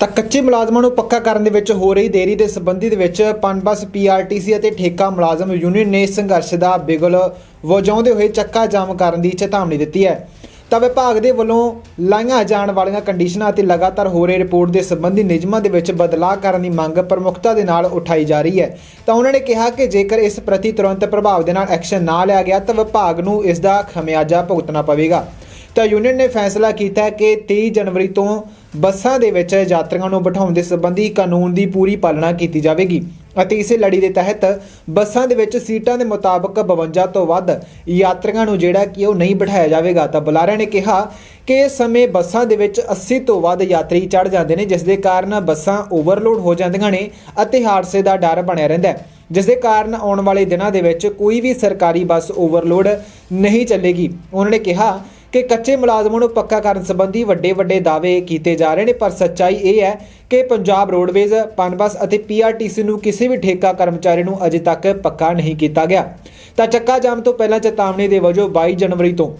ਤਾਂ ਕੱਚੇ ਮੁਲਾਜ਼ਮਾਂ ਨੂੰ ਪੱਕਾ ਕਰਨ ਦੇ ਵਿੱਚ ਹੋ ਰਹੀ ਦੇਰੀ ਦੇ ਸੰਬੰਧੀ ਦੇ ਵਿੱਚ ਪਨਬਸ ਪੀਆਰਟੀਸੀ ਅਤੇ ਠੇਕਾ ਮੁਲਾਜ਼ਮ ਯੂਨੀਅਨ ਨੇ ਸੰਘਰਸ਼ ਦਾ ਬਿਗਲ ਵਜਾਉਂਦੇ ਹੋਏ ਚੱਕਾ ਜਾਮ ਕਰਨ ਦੀ ਚੇਤਾਵਨੀ ਦਿੱਤੀ ਹੈ। ਤਾਂ ਵਿਭਾਗ ਦੇ ਵੱਲੋਂ ਲਾਈਆਂ ਜਾਣ ਵਾਲੀਆਂ ਕੰਡੀਸ਼ਨਾਂ ਅਤੇ ਲਗਾਤਾਰ ਹੋ ਰਹੇ ਰਿਪੋਰਟ ਦੇ ਸੰਬੰਧੀ ਨਿਯਮਾਂ ਦੇ ਵਿੱਚ ਬਦਲਾਅ ਕਰਨ ਦੀ ਮੰਗ ਪ੍ਰਮੁੱਖਤਾ ਦੇ ਨਾਲ ਉਠਾਈ ਜਾ ਰਹੀ ਹੈ। ਤਾਂ ਉਹਨਾਂ ਨੇ ਕਿਹਾ ਕਿ ਜੇਕਰ ਇਸ ਪ੍ਰਤੀ ਤੁਰੰਤ ਪ੍ਰਭਾਵ ਦੇ ਨਾਲ ਐਕਸ਼ਨ ਨਾ ਲਿਆ ਗਿਆ ਤਾਂ ਵਿਭਾਗ ਨੂੰ ਇਸ ਦਾ ਖਮਿਆਜਾ ਭੁਗਤਣਾ ਪਵੇਗਾ। ਤਾਂ ਯੂਨੀਅਨ ਨੇ ਫੈਸਲਾ ਕੀਤਾ ਕਿ 23 ਜਨਵਰੀ ਤੋਂ ਬੱਸਾਂ ਦੇ ਵਿੱਚ ਯਾਤਰੀਆਂ ਨੂੰ ਬਿਠਾਉਣ ਦੇ ਸੰਬੰਧੀ ਕਾਨੂੰਨ ਦੀ ਪੂਰੀ ਪਾਲਣਾ ਕੀਤੀ ਜਾਵੇਗੀ ਅਤੇ ਇਸੇ ਲੜੀ ਦੇ ਤਹਿਤ ਬੱਸਾਂ ਦੇ ਵਿੱਚ ਸੀਟਾਂ ਦੇ ਮੁਤਾਬਕ 52 ਤੋਂ ਵੱਧ ਯਾਤਰੀਆਂ ਨੂੰ ਜਿਹੜਾ ਕਿ ਉਹ ਨਹੀਂ ਬਿਠਾਇਆ ਜਾਵੇਗਾ। ਤਾਂ ਬੁਲਾਰਿਆਂ ਨੇ ਕਿਹਾ ਕਿ ਇਸ ਸਮੇਂ ਬੱਸਾਂ ਦੇ ਵਿੱਚ 80 ਤੋਂ ਵੱਧ ਯਾਤਰੀ ਚੜ ਜਾਂਦੇ ਨੇ, ਜਿਸ ਦੇ ਕਾਰਨ ਬੱਸਾਂ ਓਵਰਲੋਡ ਹੋ ਜਾਂਦੀਆਂ ਨੇ ਅਤੇ ਹਾਦਸੇ ਦਾ ਡਰ ਬਣਿਆ ਰਹਿੰਦਾ ਹੈ। ਜਿਸ ਦੇ ਕਾਰਨ ਆਉਣ ਵਾਲੇ ਦਿਨਾਂ ਦੇ ਵਿੱਚ ਕੋਈ ਵੀ ਸਰਕਾਰੀ ਬੱਸ ਓਵਰਲੋਡ ਨਹੀਂ ਚੱਲੇਗੀ। ਉਹਨਾਂ ਨੇ ਕਿਹਾ ਕਿ ਕੱਚੇ ਮੁਲਾਜ਼ਮਾਂ ਨੂੰ ਪੱਕਾ ਕਰਨ ਸੰਬੰਧੀ ਵੱਡੇ ਵੱਡੇ ਦਾਅਵੇ ਕੀਤੇ ਜਾ ਰਹੇ ਨੇ, ਪਰ ਸੱਚਾਈ ਇਹ ਹੈ ਕਿ ਪੰਜਾਬ ਰੋਡਵੇਜ਼, ਪਨਬਸ ਅਤੇ ਪੀਆਰਟੀਸੀ ਨੂੰ ਕਿਸੇ ਵੀ ਠੇਕਾ ਕਰਮਚਾਰੀ ਨੂੰ ਅਜੇ ਤੱਕ ਪੱਕਾ ਨਹੀਂ ਕੀਤਾ ਗਿਆ। ਤਾਂ ਚੱਕਾ ਜਾਮ ਤੋਂ ਪਹਿਲਾਂ ਚੇਤਾਵਨੀ ਦੇ ਵਜੋਂ 22 ਜਨਵਰੀ ਤੋਂ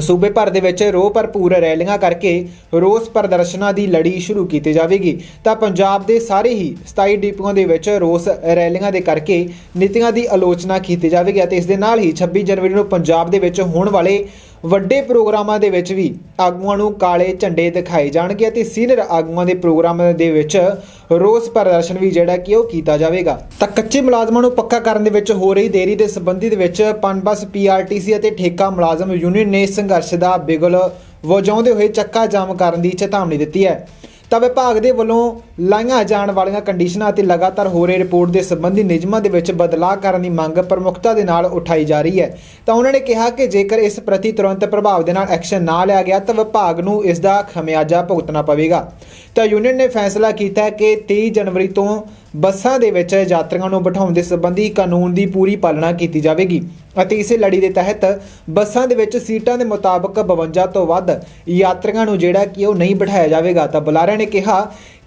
ਸੂਬੇ ਭਰ ਦੇ ਵਿੱਚ ਰੋਹ ਭਰਪੂਰ ਰੈਲੀਆਂ ਕਰਕੇ ਰੋਸ ਪ੍ਰਦਰਸ਼ਨਾਂ ਦੀ ਲੜੀ ਸ਼ੁਰੂ ਕੀਤੀ ਜਾਵੇਗੀ। ਤਾਂ ਪੰਜਾਬ ਦੇ ਸਾਰੇ ਹੀ 27 ਡਿਪੂਆਂ ਦੇ ਵਿੱਚ ਰੋਸ ਰੈਲੀਆਂ ਦੇ ਕਰਕੇ ਨੀਤੀਆਂ ਦੀ ਆਲੋਚਨਾ ਕੀਤੀ ਜਾਵੇਗੀ ਅਤੇ ਇਸ ਦੇ ਨਾਲ ਹੀ 26 ਜਨਵਰੀ ਨੂੰ ਪੰਜਾਬ ਦੇ ਵਿੱਚ ਹੋਣ ਵਾਲੇ ਵੱਡੇ ਪ੍ਰੋਗਰਾਮਾਂ ਦੇ ਵਿੱਚ ਵੀ ਆਗੂਆਂ ਨੂੰ ਕਾਲੇ ਝੰਡੇ ਦਿਖਾਏ ਜਾਣਗੇ ਅਤੇ ਸੀਨੀਅਰ ਆਗੂਆਂ ਦੇ ਪ੍ਰੋਗਰਾਮਾਂ ਦੇ ਵਿੱਚ ਰੋਸ ਪ੍ਰਦਰਸ਼ਨ ਵੀ ਜਿਹੜਾ ਕਿ ਉਹ ਕੀਤਾ ਜਾਵੇਗਾ। ਤਾਂ ਕੱਚੇ ਮੁਲਾਜ਼ਮਾਂ ਨੂੰ ਪੱਕਾ ਕਰਨ ਦੇ ਵਿੱਚ ਹੋ ਰਹੀ ਦੇਰੀ ਦੇ ਸੰਬੰਧੀ ਦੇ ਵਿੱਚ ਪਨਬਸ ਪੀਆਰਟੀਸੀ ਅਤੇ ਠੇਕਾ ਮੁਲਾਜ਼ਮ ਯੂਨੀਅਨ ਨੇ ਸੰਘਰਸ਼ ਦਾ ਬਿਗਲ ਵਜਾਉਂਦੇ ਹੋਏ ਚੱਕਾ ਜਾਮ ਕਰਨ ਦੀ ਚੇਤਾਵਨੀ ਦਿੱਤੀ ਹੈ। ਤਾਂ ਵਿਭਾਗ ਦੇ ਵੱਲੋਂ ਲਾਈਆਂ ਜਾਣ ਵਾਲੀਆਂ ਕੰਡੀਸ਼ਨਾਂ ਅਤੇ ਲਗਾਤਾਰ ਹੋ ਰਹੇ ਰਿਪੋਰਟ ਦੇ ਸੰਬੰਧੀ ਨਿਯਮਾਂ ਦੇ ਵਿੱਚ ਬਦਲਾਅ ਕਰਨ ਦੀ ਮੰਗ ਪ੍ਰਮੁੱਖਤਾ ਦੇ ਨਾਲ ਉਠਾਈ ਜਾ ਰਹੀ ਹੈ। ਤਾਂ ਉਹਨਾਂ ਨੇ ਕਿਹਾ ਕਿ ਜੇਕਰ ਇਸ ਪ੍ਰਤੀ ਤੁਰੰਤ ਪ੍ਰਭਾਵ ਦੇ ਨਾਲ ਐਕਸ਼ਨ ਨਾ ਲਿਆ ਗਿਆ ਤਾਂ ਵਿਭਾਗ ਨੂੰ ਇਸ ਦਾ ਖਮਿਆਜਾ ਭੁਗਤਣਾ ਪਵੇਗਾ। ਤਾਂ ਯੂਨੀਅਨ ਨੇ ਫੈਸਲਾ ਕੀਤਾ ਹੈ ਕਿ 23 ਜਨਵਰੀ ਤੋਂ ਬੱਸਾਂ ਦੇ ਵਿੱਚ ਯਾਤਰੀਆਂ ਨੂੰ ਬਿਠਾਉਣ ਦੇ ਸੰਬੰਧੀ ਕਾਨੂੰਨ ਦੀ ਪੂਰੀ ਪਾਲਣਾ ਕੀਤੀ ਜਾਵੇਗੀ। ਅਤੇ ਇਸੇ ਲੜੀ ਦੇ ਤਹਿਤ ਬੱਸਾਂ ਦੇ ਵਿੱਚ ਸੀਟਾਂ ਦੇ ਮੁਤਾਬਕ 52 ਤੋਂ ਵੱਧ ਯਾਤਰੀਆਂ ਨੂੰ ਜਿਹੜਾ ਕਿ ਉਹ ਨਹੀਂ ਬਿਠਾਇਆ ਜਾਵੇਗਾ। ਤਾਂ ਬੁਲਾਰਿਆਂ ਨੇ ਕਿਹਾ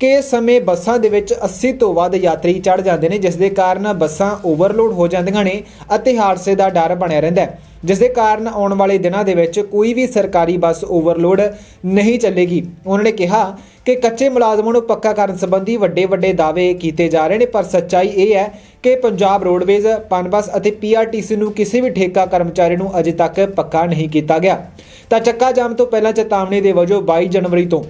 ਕਿ ਸਮੇਂ ਬੱਸਾਂ ਦੇ ਵਿੱਚ 80 ਤੋਂ ਵੱਧ ਯਾਤਰੀ ਚੜ ਜਾਂਦੇ ਨੇ, ਜਿਸ ਦੇ ਕਾਰਨ ਬੱਸਾਂ ਓਵਰਲੋਡ ਹੋ ਜਾਂਦੀਆਂ ਨੇ ਅਤੇ ਹਾਦਸੇ ਦਾ ਡਰ ਬਣਿਆ ਰਹਿੰਦਾ ਹੈ। ਜਿਸ ਦੇ ਕਾਰਨ ਆਉਣ ਵਾਲੇ ਦਿਨਾਂ ਦੇ ਵਿੱਚ ਕੋਈ ਵੀ ਸਰਕਾਰੀ ਬੱਸ ਓਵਰਲੋਡ ਨਹੀਂ ਚੱਲੇਗੀ। ਉਹਨਾਂ ਨੇ ਕਿਹਾ ਕਿ ਕੱਚੇ ਮੁਲਾਜ਼ਮਾਂ ਨੂੰ ਪੱਕਾ ਕਰਨ ਸੰਬੰਧੀ ਵੱਡੇ ਵੱਡੇ ਦਾਅਵੇ ਕੀਤੇ ਜਾ ਰਹੇ ਨੇ, ਪਰ ਸੱਚਾਈ ਇਹ ਹੈ ਕਿ ਪੰਜਾਬ ਰੋਡਵੇਜ਼ ਪਨਬਸ ਅਤੇ ਪੀਆਰਟੀਸੀ ਨੂੰ ਕਿਸੇ ਵੀ ਠੇਕਾ ਕਰਮਚਾਰੀ ਨੂੰ ਅਜੇ ਤੱਕ ਪੱਕਾ ਨਹੀਂ ਕੀਤਾ ਗਿਆ। ਤਾਂ ਚੱਕਾ ਜਾਮ ਤੋਂ ਪਹਿਲਾਂ ਚੇਤਾਵਨੀ ਦੇ ਵਜੋਂ 22 ਜਨਵਰੀ ਤੋਂ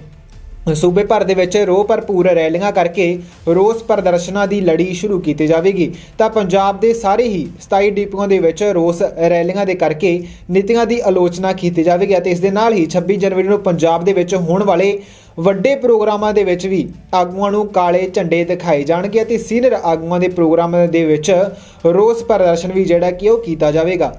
ਸੂਬੇ ਭਰ ਦੇ ਵਿੱਚ ਰੋਹ ਭਰਪੂਰ ਰੈਲੀਆਂ ਕਰਕੇ ਰੋਸ ਪ੍ਰਦਰਸ਼ਨਾਂ ਦੀ ਲੜੀ ਸ਼ੁਰੂ ਕੀਤੀ ਜਾਵੇਗੀ। ਤਾਂ ਪੰਜਾਬ ਦੇ ਸਾਰੇ ਹੀ 27 ਡਿਪੂਆਂ ਦੇ ਵਿੱਚ ਰੋਸ ਰੈਲੀਆਂ ਦੇ ਕਰਕੇ ਨੀਤੀਆਂ ਦੀ ਆਲੋਚਨਾ ਕੀਤੀ ਜਾਵੇਗੀ ਅਤੇ ਇਸ ਦੇ ਨਾਲ ਹੀ 26 ਜਨਵਰੀ ਨੂੰ ਪੰਜਾਬ ਦੇ ਵਿੱਚ ਹੋਣ ਵਾਲੇ ਵੱਡੇ ਪ੍ਰੋਗਰਾਮਾਂ ਦੇ ਵਿੱਚ ਵੀ ਆਗੂਆਂ ਨੂੰ ਕਾਲੇ ਝੰਡੇ ਦਿਖਾਏ ਜਾਣਗੇ ਅਤੇ ਸੀਨੀਅਰ ਆਗੂਆਂ ਦੇ ਪ੍ਰੋਗਰਾਮਾਂ ਦੇ ਵਿੱਚ ਰੋਸ ਪ੍ਰਦਰਸ਼ਨ ਵੀ ਜਿਹੜਾ ਕਿ ਉਹ ਕੀਤਾ ਜਾਵੇਗਾ।